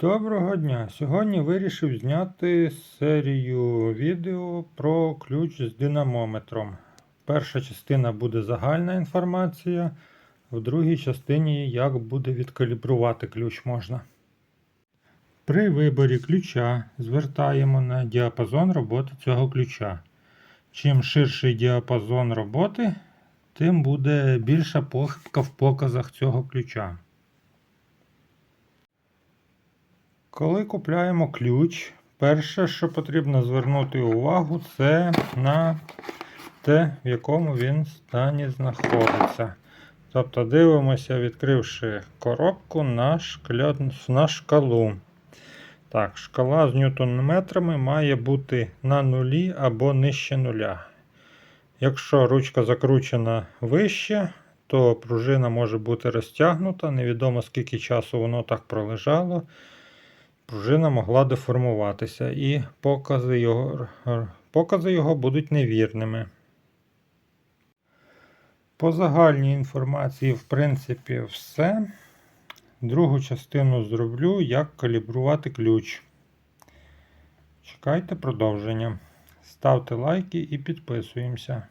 Доброго дня! Сьогодні вирішив зняти серію відео про ключ з динамометром. Перша частина буде загальна інформація, в другій частині як буде відкалібрувати ключ можна. При виборі ключа звертаємо на діапазон роботи цього ключа. Чим ширший діапазон роботи, тим буде більша похибка в показах цього ключа. Коли купляємо ключ, перше, що потрібно звернути увагу, це на те, в якому він стані знаходиться. Тобто дивимося, відкривши коробку на, шкля... на шкалу. Так, шкала з ньютон-метрами має бути на нулі або нижче нуля. Якщо ручка закручена вище, то пружина може бути розтягнута, невідомо скільки часу воно так пролежало пружина могла деформуватися, і покази його, покази його будуть невірними. По загальній інформації, в принципі, все. Другу частину зроблю, як калібрувати ключ. Чекайте продовження. Ставте лайки і підписуємося.